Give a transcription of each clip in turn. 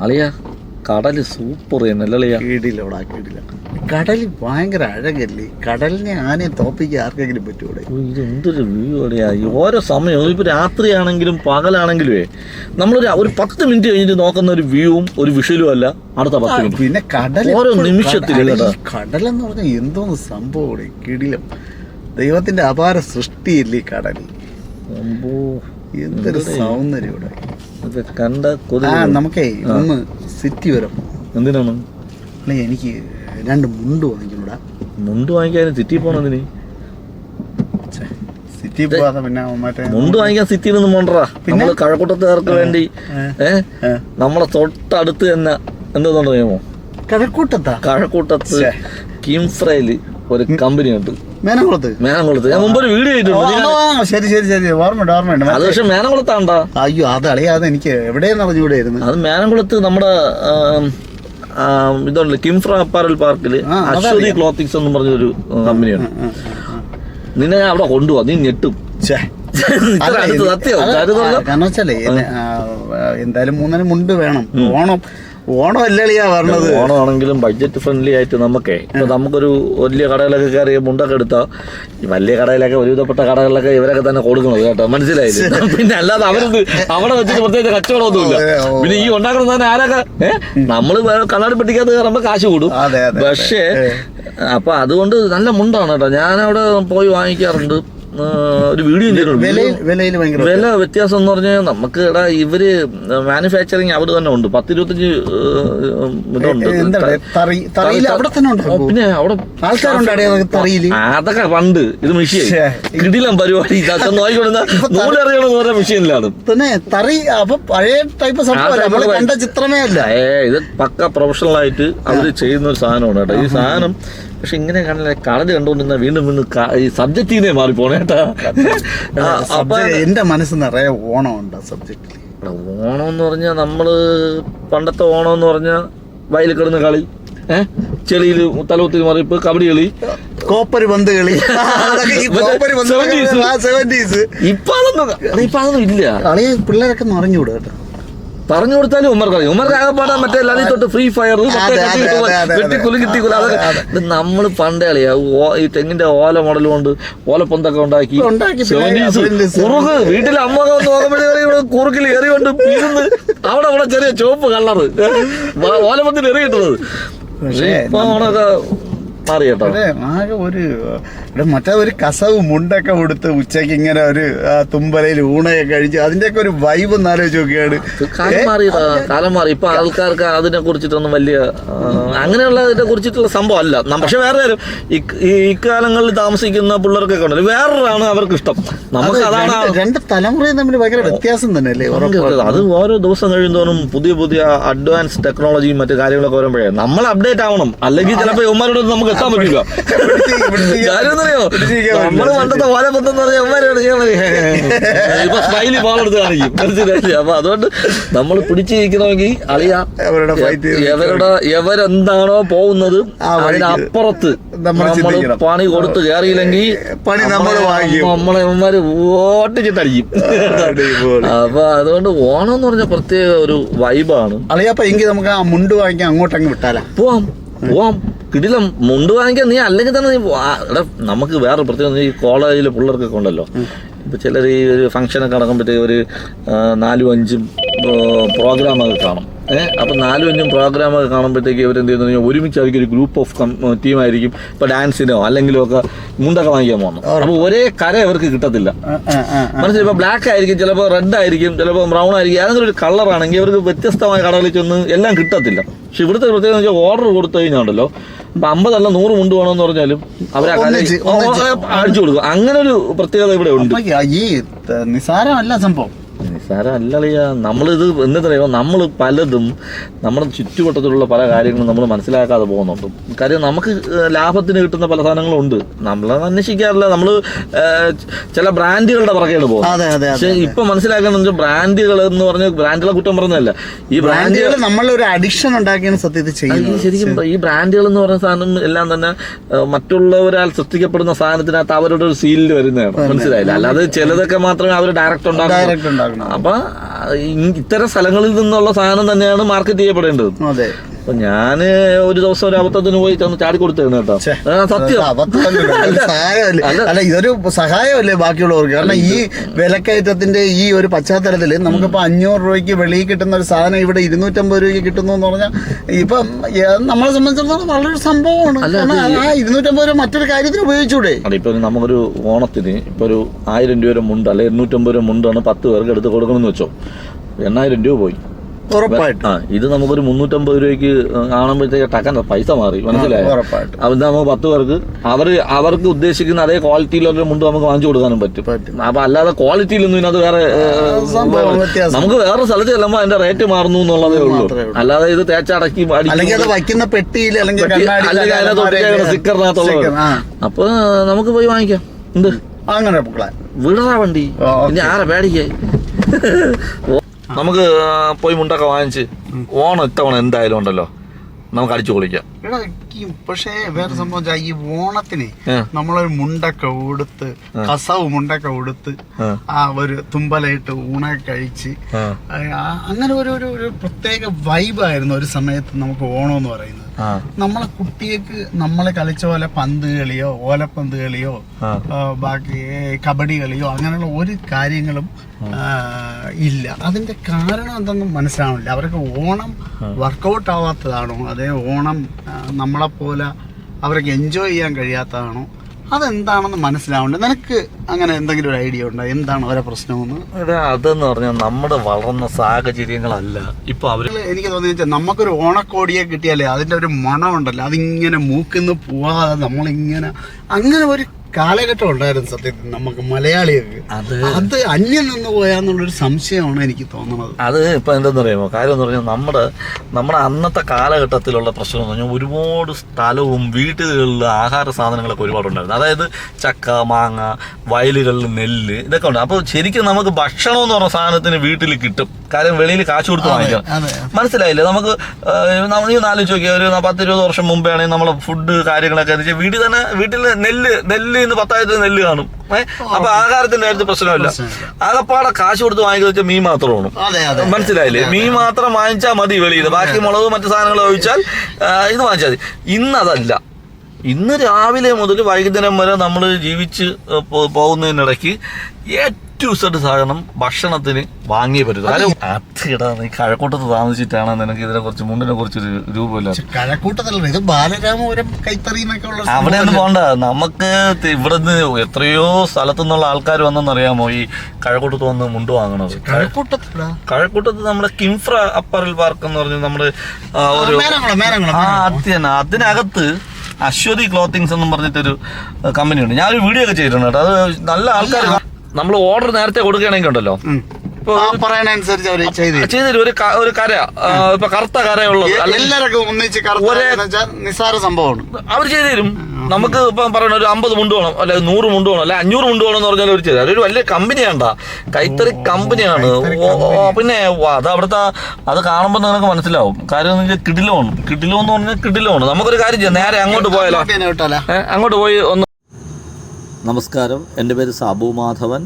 അളിയ കടൽ സൂപ്പർ കടൽ. കീടില്ല ഭയങ്കര അഴകല്ലേ? കടലിനെ ആനയെ തോപ്പിക്കാൻ ആർക്കെങ്കിലും പറ്റൂടെ ഇത് എന്തൊരു വ്യൂ അടിയാ ഓരോ സമയവും ഇപ്പൊ രാത്രിയാണെങ്കിലും പകലാണെങ്കിലുമേ നമ്മളൊരു ഒരു പത്ത് മിനിറ്റ് കഴിഞ്ഞിട്ട് നോക്കുന്ന ഒരു വ്യൂവും ഒരു വിഷലും അല്ല അടുത്ത പത്ത് മിനിറ്റ് പിന്നെ കടൽ ഓരോ നിമിഷത്തിൽ കടലെന്ന് പറഞ്ഞാൽ എന്തോന്ന് സംഭവം കിടിലം. ദൈവത്തിന്റെ അപാര സൃഷ്ടിയില്ലേ കടൽ എന്തൊരു സൗന്ദര്യം ഇവിടെ കണ്ട ആ നമുക്കേ ഒന്ന് സിറ്റി വരും. എന്തിനാണ്? അല്ലെ എനിക്ക് രണ്ട് മുണ്ട് വാങ്ങിക്കണോടാ. മുണ്ട് വാങ്ങിക്കാൻ സിറ്റി പോണതിന് സിറ്റി പോവാതെ പിന്നെ മറ്റേ മുണ്ട് വാങ്ങിക്കാൻ സിറ്റിയിൽ നിന്ന് പോണ്ടറാ നമ്മൾ കഴക്കൂട്ടത്തുകാർക്ക് വേണ്ടി. ഏ? ഏ. നമ്മളെ തൊട്ടടുത്ത് തന്നെ എന്താണെന്ന് അറിയാമോ? കഴക്കൂട്ടത്താ? കഴക്കൂട്ടത്ത്. കിംഫ്രയിൽ ഒരു കമ്പനി ഉണ്ട് മേനംകുളത്ത്. മേനംകുളത്ത്. ഞാൻ മുമ്പ് ഒരു വീഡിയോ ചെയ്തിട്ടുണ്ട് ശരി ശരി ശരി. ഓർമ്മയുണ്ട് ഓർമ്മയുണ്ട്. അത് പക്ഷെ മേനംകുളത്താണ്ടാ. അയ്യോ അത് അളിയാതെ എനിക്ക് എവിടെയെന്ന് അറിഞ്ഞുകൂടായിരുന്നു അത് മേനംകുളത്ത് നമ്മുടെ ഇതുണ്ട് കിംഫ്ര അപ്പാരൽ പാർക്കിൽ. അശ്വതി ക്ലോത്തിങ്സ് എന്ന് പറഞ്ഞൊരു കമ്പനിയാണ് നിന്നെ ഞാൻ അവിടെ കൊണ്ടുപോവാ. നീ ഞെട്ടും. സത്യം. കാരണം വെച്ചാലേ എന്തായാലും മൂന്നിന് മുണ്ട് വേണം. ഓണം. ഓണം അല്ലളിയാ പറഞ്ഞത്? ഓണമാണെങ്കിലും ബഡ്ജറ്റ് ഫ്രണ്ട്ലി ആയിട്ട് നമുക്കേ ഇപ്പൊ നമുക്കൊരു വലിയ കടയിലൊക്കെ കയറി മുണ്ടൊക്കെ എടുത്താ ഈ വലിയ കടയിലൊക്കെ ഒരുവിധപ്പെട്ട കടകളിലൊക്കെ ഇവരൊക്കെ തന്നെ കൊടുക്കണത് കേട്ടോ മനസ്സിലായില്ലേ? പിന്നെ അല്ലാതെ അവരത് അവിടെ വെച്ചിട്ട് പ്രത്യേകിച്ച് കച്ചവടമൊന്നുമില്ല. പിന്നെ ഈ ഉണ്ടാക്കുന്ന തന്നെ ആരൊക്കെ? നമ്മൾ കണ്ണാടി പെട്ടിക്കകത്ത് കയറുമ്പോ കാശ് കൂടും. പക്ഷേ അപ്പൊ അതുകൊണ്ട് നല്ല മുണ്ടാണ് കേട്ടോ. ഞാൻ അവിടെ പോയി വാങ്ങിക്കാറുണ്ട്. ഒരു വീഡിയോ ചെയ്തിട്ടുണ്ട്. വില വ്യത്യാസം. എന്ന് പറഞ്ഞാൽ നമുക്ക് എടാ ഇവർ മാനുഫാക്ചറിങ് അവർ തന്നെ ഉണ്ട്. പത്ത് ഇരുപത്തഞ്ച് ഇതുണ്ട്. പിന്നെ അവിടെ അതൊക്കെ പണ്ട് ഇത് മെഷീൻ. കിടിലം പരിപാടി. ഇതൊക്കെ നോക്കിക്കൊടുന്ന നൂലറിയണമെന്ന് പറഞ്ഞ മെഷീനിലാണ് തന്നെ തറി അപ്പൊ പഴയ ടൈപ്പ് സംഭവം കണ്ട ചിത്രമേ അല്ല. ഏ ഇത് പക്ക പ്രൊഫഷണൽ ആയിട്ട് അവർ ചെയ്യുന്ന ഒരു സാധനമാണ് കേട്ടോ. ഈ സാധനം പക്ഷെ ഇങ്ങനെ കാണാൻ കടൽ കണ്ടുകൊണ്ടിരുന്ന വീണ്ടും വീണ്ടും ഈ സബ്ജക്റ്റ് മാറി പോണേ കേട്ടാ. അപ്പൊ എന്റെ മനസ്സ് നിറയെ ഓണമുണ്ട് സബ്ജക്റ്റിൽ ഓണം എന്ന് പറഞ്ഞാൽ നമ്മൾ പണ്ടത്തെ ഓണം എന്ന് പറഞ്ഞാൽ വയലിൽ കിടന്ന് കളി ഏഹ് ചെളിയിൽ തലകുത്തി മറിയിപ്പ് കബഡി കളി. കോപ്പര് പന്ത് കളി. അതൊക്കെ ഈ കോപ്പര് പന്ത് കളി 70s. സെവന്റീസ് ഇപ്പൊ അതൊന്നും എടാ, ഇപ്പൊ അതൊന്നും ഇല്ല. കളി പിള്ളേരൊക്കെ നിറഞ്ഞുകൂടും കേട്ടോ. പറഞ്ഞു കൊടുത്താലും ഉമർ അറിയാം ഉമർ ആകെപ്പാടാൻ മറ്റേ ലലി തൊട്ട് ഫ്രീ ഫയർ വെട്ടി വെട്ടിക്കുലി കിട്ടിക്കുല അതൊക്കെ നമ്മൾ പണ്ടേ കളിയാ. ഈ തെങ്ങിന്റെ ഓല മോഡൽ കൊണ്ട് ഓലപ്പൊന്തൊക്കെ ഉണ്ടാക്കി. ഉണ്ടാക്കി പിന്നെ 70s. അതിന്റെ കുറുക്ക് വീട്ടിലെ അമ്മ വന്ന് നോക്കുമ്പോഴേ കുറുക്കിൽ എറി കൊണ്ട് പിരുന്ന് അവിടെ അവിടെ ചെറിയ ചുവപ്പ് കളറ് ഓലപ്പത്തിന് എറി കിട്ടുന്നത്. പക്ഷേ മാറി കേട്ടോ. ആകെ ഒരു ഇവിടെ മറ്റേ ഒരു കസവ് മുണ്ടൊക്കെ കൊടുത്ത് ഉച്ചയ്ക്ക് ഇങ്ങനെ ഒരു തുമ്പലയിൽ ഊണയൊക്കെ കഴിച്ച് അതിന്റെയൊക്കെ ഒരു വൈബ് ഒന്ന് ആലോചിച്ച് നോക്കിയാണ് കാലം മാറി. ഇപ്പൊ ആൾക്കാർക്ക് അതിനെ കുറിച്ചിട്ടൊന്നും വലിയ അങ്ങനെയുള്ള ഇതിനെ കുറിച്ചിട്ടുള്ള സംഭവം അല്ല. പക്ഷെ വേറെ കാര്യം ഇക്കാലങ്ങളിൽ താമസിക്കുന്ന പിള്ളേർക്കൊക്കെ ഉണ്ടല്ലോ. വേറൊരാണ് അവർക്ക് ഇഷ്ടം നമുക്ക് അതാണ് രണ്ട് തലമുറയും തമ്മിൽ ഭയങ്കര വ്യത്യാസം തന്നെ അല്ലേ ഭയങ്കര- അത് ഓരോ ദിവസം കഴിയുന്നതോറും പുതിയ പുതിയ അഡ്വാൻസ് ടെക്നോളജിയും മറ്റു കാര്യങ്ങളൊക്കെ വരുമ്പോഴേ നമ്മൾ അപ്ഡേറ്റ് ആവണം. അല്ലെങ്കിൽ ചിലപ്പോൾ ഇവന്മാരോട് നമുക്ക് എത്താൻ പറ്റില്ല കാര്യം എന്നറിയോ നമ്മൾ പണ്ടത്തെ പോലെ പത്തെന്ന് പറഞ്ഞാൽ ഇവന്മാരോട് ചെയ്യാൻ. ഇപ്പൊ സ്മൈലി പാളെടുത്ത് കാണിക്കും മനസ്സിലായില്ലേ അപ്പൊ അതുകൊണ്ട് നമ്മൾ പിടിച്ചിരിക്കണമെങ്കിൽ ഫൈറ്റ് എവരുടെ എവരെന്താണോ പോകുന്നത് അതിനപ്പുറത്ത് നമ്മൾ. പണി കൊടുത്ത് കയറിയില്ലെങ്കിൽ പണി നമ്മൾ. നമ്മളെ ഇവന്മാര് ഓട്ടിച്ചിട്ടടിക്കും. അപ്പൊ അതുകൊണ്ട് ഓണം എന്ന് പറഞ്ഞ പ്രത്യേക ഒരു വൈബാണ് അളിയപ്പ എങ്കിൽ നമുക്ക് ആ മുണ്ട് വാങ്ങിക്കാൻ അങ്ങോട്ടങ്ങ് വിട്ടാലാ പോവാം പോവാം. കിടിലം മുണ്ട് വാങ്ങിക്കാൻ നീ അല്ലെങ്കിൽ തന്നെ നീ എടാ നമുക്ക് വേറെ പ്രത്യേകം ഈ കോളേജിലെ പിള്ളേർക്കൊക്കെ ഉണ്ടല്ലോ. ഇപ്പൊ ചിലർ ഈ ഒരു ഫംഗ്ഷനൊക്കെ നടക്കുമ്പോഴത്തേക്ക് ഒരു നാലും അഞ്ചും പ്രോഗ്രാമൊക്കെ കാണും. ഏഹ് അപ്പൊ നാലും അഞ്ചും പ്രോഗ്രാമൊക്കെ കാണുമ്പോഴത്തേക്ക് ഇവരെന്ത് ചെയ്യുന്നു? കഴിഞ്ഞാൽ അവർക്ക് ഒരു ഗ്രൂപ്പ് ഓഫ് ടീമായിരിക്കും ഇപ്പൊ ഡാൻസിനോ അല്ലെങ്കിലോ ഒക്കെ മുണ്ടൊക്കെ വാങ്ങിക്കാൻ പോകുന്നു. അപ്പോൾ ഒരേ കര ഇവർക്ക് കിട്ടത്തില്ല. മനസ്സിലായി? ബ്ലാക്ക് ആയിരിക്കും ചിലപ്പോൾ റെഡ് ആയിരിക്കും ചിലപ്പോൾ ബ്രൗൺ ആയിരിക്കും ഏതെങ്കിലും ഒരു കളർ ആണെങ്കിൽ അവർക്ക് വ്യത്യസ്തമായ കടകളിൽ ചെന്ന് എല്ലാം കിട്ടത്തില്ല. പക്ഷെ ഇവിടുത്തെ പ്രത്യേകത വെച്ചാൽ ഓർഡർ കൊടുത്തു കഴിഞ്ഞാണ്ടല്ലോ ഇപ്പൊ അമ്പതല്ല നൂറ് മുണ്ട് വേണമെന്ന് പറഞ്ഞാലും അവരെ. അടിച്ചു കൊടുക്കും. അങ്ങനെ ഒരു പ്രത്യേകത ഇവിടെ ഉണ്ട്. ഈ നിസാരമല്ല സംഭവം. നിസ്സാരം അല്ലളിയ നമ്മളിത് എന്താ നമ്മൾ പലതും നമ്മുടെ ചുറ്റുവട്ടത്തിലുള്ള പല കാര്യങ്ങളും നമ്മൾ മനസ്സിലാക്കാതെ പോകുന്നുണ്ട്. കാര്യം നമുക്ക് ലാഭത്തിന് കിട്ടുന്ന പല സാധനങ്ങളും ഉണ്ട് നമ്മൾ അന്വേഷിക്കാറില്ല നമ്മൾ ചില ബ്രാൻഡുകളുടെ പുറകെയാണ് പോകുന്നത്. പക്ഷെ ഇപ്പൊ മനസ്സിലാക്കണമെന്ന് ബ്രാൻഡുകൾ എന്ന് പറഞ്ഞ ബ്രാൻഡുകളെ കുറ്റം പറഞ്ഞതല്ല. ഈ ബ്രാൻഡുകൾ നമ്മളൊരു അഡിക്ഷൻ ഉണ്ടാക്കിയാണ് സത്യത്തിൽ ചെയ്യുന്നത്. ശരിക്കും ഈ ബ്രാൻഡുകൾ എന്ന് പറഞ്ഞ സാധനം എല്ലാം തന്നെ മറ്റുള്ളവരാൽ സൃഷ്ടിക്കപ്പെടുന്ന സാധനത്തിനകത്ത് അവരുടെ ഒരു സീലിൽ വരുന്നതാണ്. മനസ്സിലായില്ല? അല്ലാതെ ചിലതൊക്കെ മാത്രമേ അവർ ഡയറക്റ്റ് ഉണ്ടാക്കണം അപ്പൊ ഇത്തരം സ്ഥലങ്ങളിൽ നിന്നുള്ള സാധനം തന്നെയാണ് മാർക്കറ്റ് ചെയ്യപ്പെടേണ്ടത്. അപ്പൊ ഞാൻ ഒരു ദിവസം ഒരു അബദ്ധത്തിന് പോയി ചെന്ന് ചാടി കൊടുത്തിരുന്നു കേട്ടോ. സത്യം. അല്ല. ഇതൊരു സഹായമല്ലേ ബാക്കിയുള്ളവർക്ക്? കാരണം ഈ വിലക്കയറ്റത്തിന്റെ ഈ ഒരു പശ്ചാത്തലത്തിൽ നമുക്കിപ്പോ അഞ്ഞൂറ് രൂപയ്ക്ക് വെളിയിൽ കിട്ടുന്ന ഒരു സാധനം ഇവിടെ ഇരുന്നൂറ്റമ്പത് രൂപയ്ക്ക് കിട്ടുന്നു എന്ന് പറഞ്ഞാൽ ഇപ്പം നമ്മളെ സംബന്ധിച്ചിടത്തോളം വളരെ സംഭവമാണ്. ആ ഇരുന്നൂറ്റമ്പത് രൂപ മറ്റൊരു കാര്യത്തിന് ഉപയോഗിച്ചൂടെ? ഇപ്പൊ നമുക്കൊരു ഓണത്തിന് ഇപ്പൊ ഒരു ആയിരം രൂപ മുണ്ട് അല്ലെ എണ്ണൂറ്റമ്പത് രൂപ മുണ്ടാണ് പത്ത് പേർക്ക് എടുത്ത് കൊടുക്കണമെന്ന് വെച്ചോ. എണ്ണായിരം രൂപ പോയി. ഉറപ്പായിട്ടും. ഇത് നമുക്കൊരു മുന്നൂറ്റമ്പത് രൂപയ്ക്ക് കാണുമ്പോഴത്തേക്ക് ടക്കൻ പൈസ മാറി. മനസ്സിലായി? അപ്പം നമുക്ക് പത്ത് പേർക്ക് അവർ അവർക്ക് ഉദ്ദേശിക്കുന്ന അതേ ക്വാളിറ്റിയിലുള്ള മുണ്ട് നമുക്ക് വാങ്ങിച്ചു കൊടുക്കാനും പറ്റും. അപ്പൊ അല്ലാതെ ക്വാളിറ്റിയിലൊന്നും ഇതിനകത്ത് വേറെ. നമുക്ക് വേറെ സ്ഥലത്ത് ചെല്ലുമ്പോൾ അതിന്റെ റേറ്റ് മാറുന്നു എന്നുള്ളതേ ഉള്ളൂ. അല്ലാതെ ഇത് തേച്ചടക്കി വയ്ക്കുന്ന പെട്ടിയിൽ അല്ലെങ്കിൽ അതിനകത്ത് ആ. അപ്പൊ നമുക്ക് പോയി വാങ്ങിക്കാം. എന്ത്? അങ്ങനെ വിടറാ വണ്ടി. ഇനി ആരെ പേടിക്കേ നമുക്ക് പോയി മുണ്ടൊക്കെ വാങ്ങിച്ച് ഓണം ഇത്തവണ എന്തായാലും ഉണ്ടല്ലോ. നമുക്ക് അടിച്ചു പൊളിക്കാം. എടാ പക്ഷേ വേറെ സംഭവം ഈ ഓണത്തിന്. നമ്മളൊരു മുണ്ടൊക്കെ ഉടുത്ത് കസവ് മുണ്ടൊക്കെ ഉടുത്ത് ആ. ഒരു തുമ്പലായിട്ട് ഊണൊക്കെ കഴിച്ച് അങ്ങനെ ഒരു ഒരു പ്രത്യേക വൈബായിരുന്നു ഒരു സമയത്ത് നമുക്ക് ഓണം എന്ന് പറയുന്നത്. നമ്മളെ കുട്ടിയേക്ക് നമ്മളെ കളിച്ച പോലെ പന്ത് കളിയോ ഓലപ്പന്ത് കളിയോ ബാക്കി കബഡി കളിയോ അങ്ങനെയുള്ള ഒരു കാര്യങ്ങളും ഇല്ല. അതിന്റെ കാരണം എന്തെന്നും മനസ്സിലാവുന്നില്ല അവർക്ക് ഓണം വർക്കൗട്ട് ആവാത്തതാണോ? അതേ ഓണം നമ്മളെപ്പോലെ അവർക്ക് എൻജോയ് ചെയ്യാൻ കഴിയാത്തതാണോ? അതെന്താണെന്ന് മനസ്സിലാവണ്ട? നിനക്ക് അങ്ങനെ എന്തെങ്കിലും ഒരു ഐഡിയ ഉണ്ടോ? എന്താണ് അവരെ പ്രശ്നമെന്ന്? അതെന്ന് പറഞ്ഞാൽ നമ്മുടെ വളർന്ന സാഹചര്യങ്ങളല്ല. ഇപ്പൊ അവർ എനിക്ക് തോന്നിയ വെച്ചാൽ നമുക്കൊരു ഓണക്കോടിയെ കിട്ടിയാലേ അതിന്റെ ഒരു മണം ഉണ്ടല്ലോ അതിങ്ങനെ മൂക്കിന്ന് പോവാതെ നമ്മളിങ്ങനെ അങ്ങനെ ഒരു കാലഘട്ടം ഉണ്ടായിരുന്നു സത്യത്തിൽ നമുക്ക് മലയാളികൾക്ക്. അത് അത് അന്യം നിന്ന് പോയാന്നുള്ളൊരു സംശയമാണ് എനിക്ക് തോന്നുന്നത്. അത് ഇപ്പൊ പറയുമോ കാര്യം എന്ന് പറഞ്ഞാൽ നമ്മുടെ നമ്മുടെ അന്നത്തെ കാലഘട്ടത്തിലുള്ള പ്രശ്നം എന്ന് പറഞ്ഞാൽ ഒരുപാട് സ്ഥലവും വീട്ടുകളിൽ ആഹാര സാധനങ്ങളൊക്കെ ഒരുപാടുണ്ടായിരുന്നു. അതായത് ചക്ക മാങ്ങ വയലുകളിൽ നെല്ല് ഇതൊക്കെ ഉണ്ട്. അപ്പോൾ ശരിക്കും നമുക്ക് ഭക്ഷണം എന്ന് പറഞ്ഞ സാധനത്തിന് വീട്ടിൽ കിട്ടും. കാര്യം വെളിയിൽ കാശ് കൊടുത്ത് വാങ്ങിക്കണം. മനസ്സിലായില്ലേ? നമുക്ക് ഏഹ്, നമ്മൾ ഈ നാല് നോക്കിയാൽ ഒരു പത്ത് ഇരുപത് വർഷം മുമ്പേ ആണെങ്കിൽ നമ്മൾ ഫുഡ് കാര്യങ്ങളൊക്കെ എന്ന് വെച്ചാൽ വീട്ടിൽ തന്നെ വീട്ടിൽ നെല്ല് നെല്ല് ഇന്ന് പത്തായിരത്തിന് നെല്ല് കാണും. ഏഹ് അപ്പൊ ആഹാരത്തിന്റെ കാര്യത്തിൽ പ്രശ്നമില്ല. ആകപ്പാടെ കാശ് കൊടുത്ത് വാങ്ങിക്കുന്ന വെച്ചാൽ മീൻ മാത്രമാണ്. മനസ്സിലായില്ലേ? മീൻ മാത്രം വാങ്ങിച്ചാൽ മതി വെളിയിൽ. ബാക്കി മുളക് മറ്റു സാധനങ്ങൾ ഒഴിച്ചാൽ ഇത് വാങ്ങിച്ചാൽ മതി. ഇന്ന് അതല്ല ഇന്ന് രാവിലെ മുതൽ വൈകുന്നേരം വരെ നമ്മൾ ജീവിച്ച് പോകുന്നതിനിടയ്ക്ക് ഏറ്റവും സെറ്റ് സാധനം ഭക്ഷണത്തിന് വാങ്ങിയേ പറ്റൂ അതിടാ നീ കഴക്കൂട്ടത്ത് താമസിച്ചിട്ടാണ് നിനക്ക് ഇതിനെ കുറിച്ച് മുണ്ടിനെ കുറിച്ച് ഒരു രൂപമില്ല കഴക്കൂട്ടത്തല്ല ഇത് ബാലരാമപുരം ഉള്ള അവിടെ ഒന്നും പോണ്ട. നമുക്ക് ഇവിടെ ഇവിടുന്ന് എത്രയോ സ്ഥലത്തു നിന്നുള്ള ആൾക്കാർ വന്നെന്നറിയാമോ ഈ കഴക്കൂട്ടത്ത് വന്ന് മുണ്ട് വാങ്ങണത്? കഴക്കൂട്ടത്ത് കഴക്കൂട്ടത്ത് നമ്മുടെ കിംഫ്ര അപ്പറൽ പാർക്ക് എന്ന് പറഞ്ഞ നമ്മുടെ ഒരു ആ അത് തന്നെ. അതിനകത്ത് അശ്വതി ക്ലോത്തിങ്സ് എന്നും പറഞ്ഞിട്ടൊരു കമ്പനി ഉണ്ട് ഞാൻ ഒരു വീഡിയോ ഒക്കെ ചെയ്തിട്ടുണ്ട് കേട്ടോ. അത് നല്ല ആൾക്കാർ നമ്മൾ ഓർഡർ നേരത്തെ കൊടുക്കുകയാണെങ്കിൽ ഉണ്ടല്ലോ? പറയണനുസരിച്ച് അവർ ചെയ്ത് ഒരു ഒരു കര ഇപ്പൊ കറുത്ത കരയുള്ളത്. ഒന്നിച്ച് നിസ്സാര സംഭവമാണ്. അവർ ചെയ്തു തരും നമുക്ക് ഇപ്പം പറയണ ഒരു അമ്പത് മുണ്ട് വേണം അല്ലെ നൂറ് മുണ്ട് വേണം അല്ലെ അഞ്ഞൂറ് മുണ്ട് വേണം എന്ന് പറഞ്ഞാൽ ഒരു ചെറിയ അതൊരു വലിയ കമ്പനിയാണ്ടാ കൈത്തറി കമ്പനിയാണ് പിന്നെ അത് അവിടുത്തെ അത് കാണുമ്പോൾ നിങ്ങൾക്ക് മനസ്സിലാവും. കാര്യം കിടിലോണ് കിടിലോ എന്ന് പറഞ്ഞാൽ കിടിലമാണ് നമുക്കൊരു കാര്യം ചെയ്യാം. നേരെ അങ്ങോട്ട് പോയാലോ? അങ്ങോട്ട് പോയി ഒന്ന് നമസ്കാരം. എന്റെ പേര് സാബു മാധവൻ.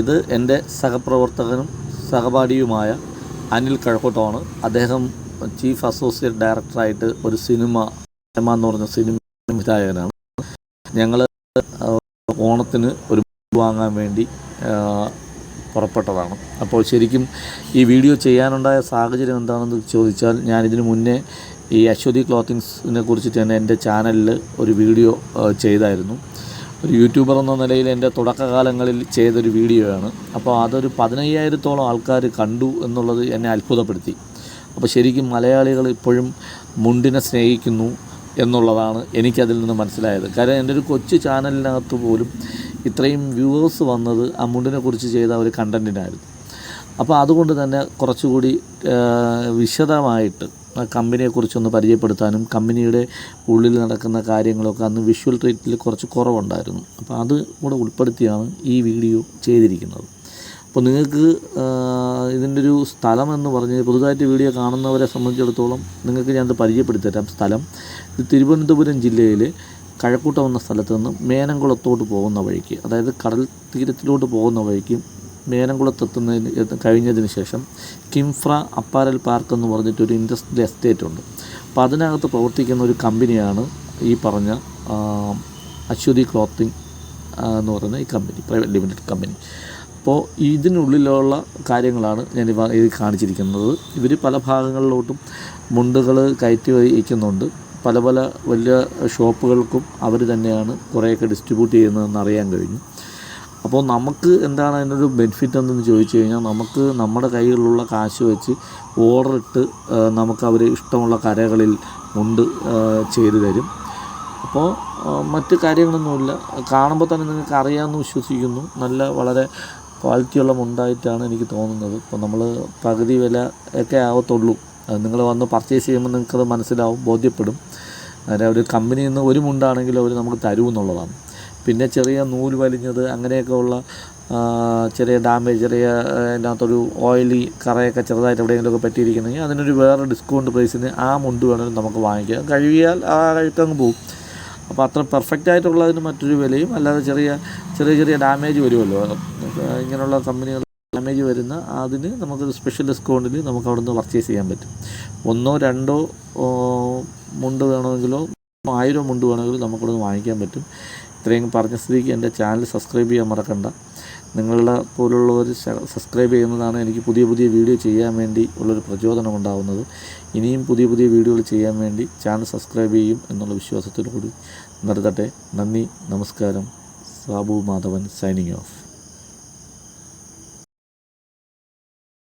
ഇത് എന്റെ സഹപ്രവർത്തകനും സഹപാഠിയുമായ അനിൽ കഴക്കോട്ടമാണ്. അദ്ദേഹം ചീഫ് അസോസിയേറ്റ് ഡയറക്ടറായിട്ട് ഒരു സിനിമ സിനിമ എന്ന് പറഞ്ഞ സിനിമ സംവിധായകനാണ് ഞങ്ങൾ ഓണത്തിന് ഒരു വാങ്ങാൻ വേണ്ടി പുറപ്പെട്ടതാണ്. അപ്പോൾ ശരിക്കും ഈ വീഡിയോ ചെയ്യാനുണ്ടായ സാഹചര്യം എന്താണെന്ന് ചോദിച്ചാൽ ഞാനിതിനു മുന്നേ ഈ അശ്വതി ക്ലോത്തിങ്സിനെ കുറിച്ചിട്ട് തന്നെ എന്റെ ചാനലിൽ ഒരു വീഡിയോ ചെയ്തായിരുന്നു. ഒരു യൂട്യൂബർ എന്ന നിലയിൽ എന്റെ തുടക്കകാലങ്ങളിൽ ചെയ്തൊരു വീഡിയോയാണ്. അപ്പോൾ അതൊരു പതിനയ്യായിരത്തോളം ആൾക്കാർ കണ്ടു എന്നുള്ളത് എന്നെ അത്ഭുതപ്പെടുത്തി. അപ്പോൾ ശരിക്കും മലയാളികൾ ഇപ്പോഴും മുണ്ടിനെ സ്നേഹിക്കുന്നു എന്നുള്ളതാണ് എനിക്കതിൽ നിന്ന് മനസ്സിലായത്. കാര്യം എന്റെ ഒരു കൊച്ചു ചാനലിനകത്ത് പോലും ഇത്രയും വ്യൂവേഴ്സ് വന്നത് ആ മുണ്ടിനെ കുറിച്ച് ചെയ്ത ഒരു കണ്ടന്റിനായിരുന്നു അപ്പോൾ അതുകൊണ്ട് തന്നെ കുറച്ചുകൂടി വിശദമായിട്ട് ആ കമ്പനിയെക്കുറിച്ചൊന്ന് പരിചയപ്പെടുത്താനും കമ്പനിയുടെ ഉള്ളിൽ നടക്കുന്ന കാര്യങ്ങളൊക്കെ അന്ന് വിഷ്വൽ ട്രീറ്റിൽ കുറച്ച് കുറവുണ്ടായിരുന്നു. അപ്പോൾ അത് കൂടെ ഉൾപ്പെടുത്തിയാണ് ഈ വീഡിയോ ചെയ്തിരിക്കുന്നത്. അപ്പോൾ നിങ്ങൾക്ക് ഇതിന്റെ ഒരു സ്ഥലം എന്ന് പറഞ്ഞ് പുതുതായിട്ട് വീഡിയോ കാണുന്നവരെ സംബന്ധിച്ചിടത്തോളം നിങ്ങൾക്ക് ഞാനത് പരിചയപ്പെടുത്തി തരാം സ്ഥലം. ഇത് തിരുവനന്തപുരം ജില്ലയിൽ കഴക്കൂട്ടം എന്ന സ്ഥലത്ത് നിന്ന് മേനംകുളത്തോട്ട് പോകുന്ന വഴിക്ക് അതായത് കടൽ തീരത്തിലോട്ട് പോകുന്ന വഴിക്ക് മേനംകുളത്തെത്തുന്നതിന് കഴിഞ്ഞതിന് ശേഷം കിംഫ്ര അപ്പാരൽ പാർക്ക് എന്ന് പറഞ്ഞിട്ടൊരു ഇൻഡസ്ട്രിയൽ എസ്റ്റേറ്റ് ഉണ്ട്. അപ്പോൾ അതിനകത്ത് പ്രവർത്തിക്കുന്ന ഒരു കമ്പനിയാണ് ഈ പറഞ്ഞ അശ്വതി ക്ലോത്തിങ് എന്ന് പറയുന്ന ഈ കമ്പനി പ്രൈവറ്റ് ലിമിറ്റഡ് കമ്പനി. അപ്പോൾ ഇതിനുള്ളിലുള്ള കാര്യങ്ങളാണ് ഞാൻ ഇത് കാണിച്ചിരിക്കുന്നത്. ഇവർ പല ഭാഗങ്ങളിലോട്ടും മുണ്ടുകൾ കയറ്റി വയ്ക്കുന്നുണ്ട്. പല പല വലിയ ഷോപ്പുകൾക്കും അവർ തന്നെയാണ് കുറേയൊക്കെ ഡിസ്ട്രിബ്യൂട്ട് ചെയ്യുന്നതെന്ന് അറിയാൻ കഴിഞ്ഞു. അപ്പോൾ നമുക്ക് എന്താണ് അതിനൊരു ബെനിഫിറ്റ് എന്തെന്ന് ചോദിച്ചു കഴിഞ്ഞാൽ നമുക്ക് നമ്മുടെ കയ്യിലുള്ള കാശ് വെച്ച് ഓർഡർ ഇട്ട് നമുക്ക് അവർ ഇഷ്ടമുള്ള കരകളിൽ മുണ്ട് ചെയ്തു തരും. അപ്പോൾ മറ്റ് കാര്യങ്ങളൊന്നുമില്ല. കാണുമ്പോൾ തന്നെ നിങ്ങൾക്ക് അറിയാമെന്ന് വിശ്വസിക്കുന്നു. നല്ല വളരെ ക്വാളിറ്റിയുള്ള മുണ്ടായിട്ടാണ് എനിക്ക് തോന്നുന്നത്. ഇപ്പോൾ നമ്മൾ പകുതി വില ഒക്കെ ആവത്തുള്ളൂ. അത് നിങ്ങൾ വന്ന് പർച്ചേസ് ചെയ്യുമ്പോൾ നിങ്ങൾക്കത് മനസ്സിലാവും ബോധ്യപ്പെടും. അതായത് ഒരു കമ്പനിയിൽ നിന്ന് ഒരു മുണ്ടാണെങ്കിൽ അവർ നമുക്ക് തരും എന്നുള്ളതാണ്. പിന്നെ ചെറിയ നൂൽ വലിഞ്ഞത് അങ്ങനെയൊക്കെ ഉള്ള ചെറിയ ഡാമേജ് ചെറിയ അതിനകത്തൊരു ഓയിലി കറയൊക്കെ ചെറുതായിട്ട് എവിടെയെങ്കിലുമൊക്കെ പറ്റിയിരിക്കുന്നെങ്കിൽ അതിനൊരു വേറെ ഡിസ്കൗണ്ട് പ്രൈസിന് ആ മുണ്ട് വേണമെങ്കിൽ നമുക്ക് വാങ്ങിക്കാം. കഴുകിയാൽ ആ കഴുത്തങ്ങ് പോകും. അപ്പോൾ അത്ര പെർഫെക്റ്റ് ആയിട്ടുള്ളതിന് മറ്റൊരു വിലയും അല്ലാതെ ചെറിയ ചെറിയ ചെറിയ ഡാമേജ് വരുമല്ലോ. ഇങ്ങനെയുള്ള കമ്പനികൾ ഡാമേജ് വരുന്ന അതിന് നമുക്കൊരു സ്പെഷ്യൽ ഡിസ്കൗണ്ടിൽ നമുക്ക് അവിടെ നിന്ന് പർച്ചേസ് ചെയ്യാൻ പറ്റും. ഒന്നോ രണ്ടോ മുണ്ട് വേണമെങ്കിലോ ആയിരം മുണ്ട് വേണമെങ്കിലും നമുക്കവിടെ വാങ്ങിക്കാൻ പറ്റും. ഇത്രയും പറഞ്ഞ സ്ഥിതിക്ക് എന്റെ ചാനൽ സബ്സ്ക്രൈബ് ചെയ്യാൻ മറക്കണ്ട. നിങ്ങളുടെ പോലുള്ളവർ സബ്സ്ക്രൈബ് ചെയ്യുന്നതാണ് എനിക്ക് പുതിയ പുതിയ വീഡിയോ ചെയ്യാൻ വേണ്ടി ഉള്ളൊരു പ്രചോദനം ഉണ്ടാകുന്നത് ഇനിയും പുതിയ പുതിയ വീഡിയോകൾ ചെയ്യാൻ വേണ്ടി ചാനൽ സബ്സ്ക്രൈബ് ചെയ്യും എന്നുള്ള വിശ്വാസത്തോടു കൂടി നിർത്തട്ടെ നന്ദി നമസ്കാരം. Sabu Madhavan signing off